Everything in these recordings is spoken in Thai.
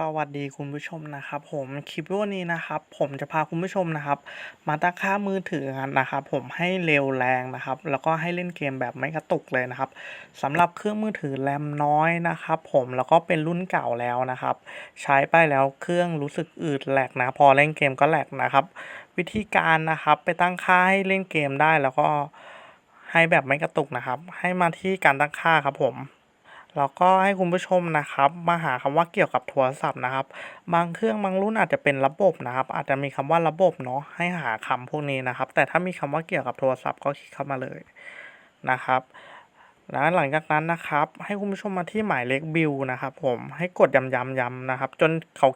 สวัสดีคุณผู้ชมนะครับ ผมคลิปวิดีโอนี้นะครับ ผมจะพาคุณผู้ชมนะครับ มาตั้งค่ามือถือนนะครับ ผมให้เร็วแรงนะครับ แล้วก็ให้เล่นเกมแบบไม่กระตุกเลยนะครับสำหรับเครื่องมือถือแรมน้อยนะครับ ผมแล้วก็เป็นรุ่นเก่าแล้วนะครับ ใช้ไปแล้วเครื่องรู้สึกอืดแหลกนะ พอเล่นเกมก็แหลกนะครับ วิธีการนะครับไปตั้งค่าให้เล่นเกมได้แล้วก็ให้แบบไม่กระตุกนะครับ ให้มาที่การตั้งค่าครับผม แล้วก็ให้คุณผู้ชมนะครับ มาหาคำว่าเกี่ยวกับโทรศัพท์นะครับ บางเครื่องบางรุ่นอาจจะเป็นระบบนะครับ อาจจะมีคำว่าระบบเนาะให้หาคำพวกนี้นะครับ แต่ถ้ามีคำว่าเกี่ยวกับโทรศัพท์ก็คลิกเข้ามาเลยนะครับแล้วหลังจากนั้นนะครับ ให้คุณผู้ชมมาที่หมายเลขบิลนะครับ ผมให้กดย้ำย้ำย้ำนะครับ จนเขา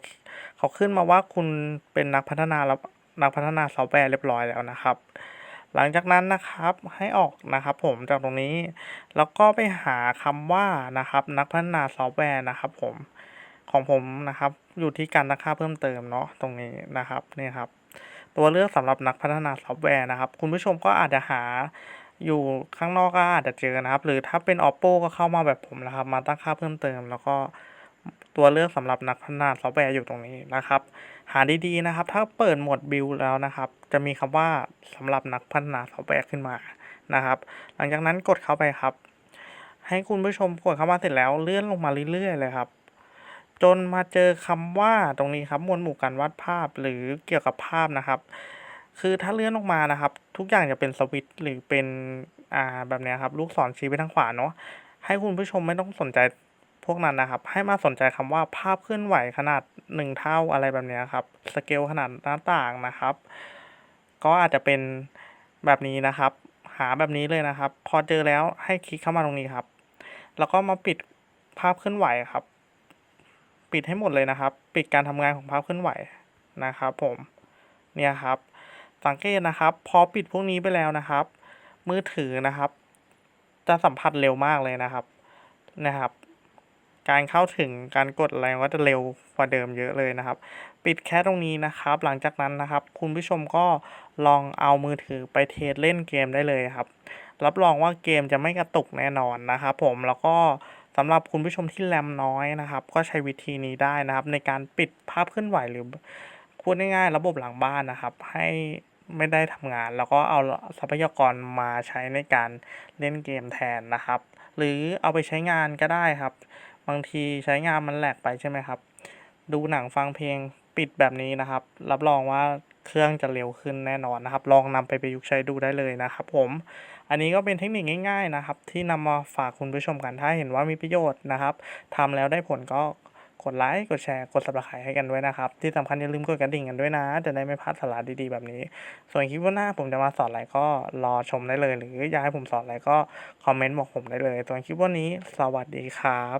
เขาขึ้นมาว่าคุณเป็นนักพัฒนาแล้วนักพัฒนาซอฟต์แวร์เรียบร้อยแล้วนะครับ หลังจากนั้นนะครับให้ออกนะครับ ผมจากตรงนี้ แล้วก็ไปหาคำว่านะครับ นักพัฒนาซอฟต์แวร์นะครับผมของผมนะครับอยู่ที่การตั้งค่าเพิ่มเติมเนาะตรงนี้นะครับนี่ครับ ตัวเลือกสำหรับนักพัฒนาซอฟต์แวร์นะครับ คุณผู้ชมก็อาจจะหาอยู่ข้างนอกก็อาจจะเจอนะครับ หรือถ้าเป็น oppo ก็เข้ามาแบบผมนะครับ มาตั้งค่าเพิ่มเติม แล้วก็ ตัวเลือกสำหรับนักพัฒนาซอฟต์แวร์อยู่ตรงนี้นะครับ หาดีๆนะครับ ถ้าเปิดหมดบิลแล้วนะครับ จะมีคำว่าสำหรับนักพัฒนาซอฟต์แวร์ขึ้นมานะครับ หลังจากนั้นกดเข้าไปครับ ให้คุณผู้ชมกดเข้ามาเสร็จแล้วเลื่อนลงมาเรื่อยๆเลยครับ จนมาเจอคำว่าตรงนี้ครับมวลหมู่การวาดภาพหรือเกี่ยวกับภาพนะครับ คือถ้าเลื่อนลงมานะครับ ทุกอย่างจะเป็นสวิตช์หรือเป็นอ่าแบบนี้ครับลูกศรชี้ไปทางขวาเนาะให้คุณผู้ชมไม่ต้องสนใจ วกนั้นนะครับ ให้มาสนใจคำว่าภาพเคลื่อนไหวขนาดหนึ่งเท่าอะไรแบบนี้ครับสเกลขนาดหน้าต่างนะครับ ก็อาจจะเป็นแบบนี้นะครับ หาแบบนี้เลยนะครับ พอเจอแล้วให้คลิกเข้ามาตรงนี้ครับ แล้วก็มาปิดภาพเคลื่อนไหวครับ ปิดให้หมดเลยนะครับ ปิดการทำงานของภาพเคลื่อนไหวนะครับ ผมเนี่ยครับ สังเกตนะครับ พอปิดพวกนี้ไปแล้วนะครับ มือถือนะครับ จะสัมผัสเร็วมากเลยนะครับนะครับ การเข้าถึงการกดอะไรก็จะเร็วกว่าเดิมเยอะเลยนะครับ ปิดแค่ตรงนี้นะครับ หลังจากนั้นนะครับ คุณผู้ชมก็ลองเอามือถือไปเทสเล่นเกมได้เลยครับ รับรองว่าเกมจะไม่กระตุกแน่นอนนะครับผมแล้วก็สำหรับคุณผู้ชมที่แรมน้อยนะครับ ก็ใช้วิธีนี้ได้นะครับ ในการปิดภาพเคลื่อนไหวหรือพูดง่ายๆระบบหลังบ้านนะครับ ให้ไม่ได้ทำงาน แล้วก็เอาทรัพยากรมาใช้ในการเล่นเกมแทนนะครับ หรือเอาไปใช้งานก็ได้ครับ บางทีใช้งานมันแหลกไปใช่ไหมครับ ดูหนังฟังเพลงปิดแบบนี้นะครับ รับรองว่าเครื่องจะเร็วขึ้นแน่นอนนะครับ ลองนำไปประยุกต์ใช้ดูได้เลยนะครับ ผม อันนี้ก็เป็นเทคนิคง่าย ๆนะครับ ที่นำมาฝากคุณผู้ชมกันถ้าเห็นว่ามีประโยชน์นะครับทำแล้วได้ผลก็กดไลค์ กดแชร์ กด subscribe ให้กันด้วยนะครับ ที่สำคัญอย่าลืมกดกระดิ่งกันด้วยนะ จะได้ไม่พลาดสาระดีๆแบบนี้ ส่วนคลิปว่าหน้าผมจะมาสอนอะไรก็รอชมได้เลย หรืออยากให้ผมสอนอะไรก็คอมเมนต์บอกผมได้เลย ส่วนคลิปวันนี้ สวัสดีครับ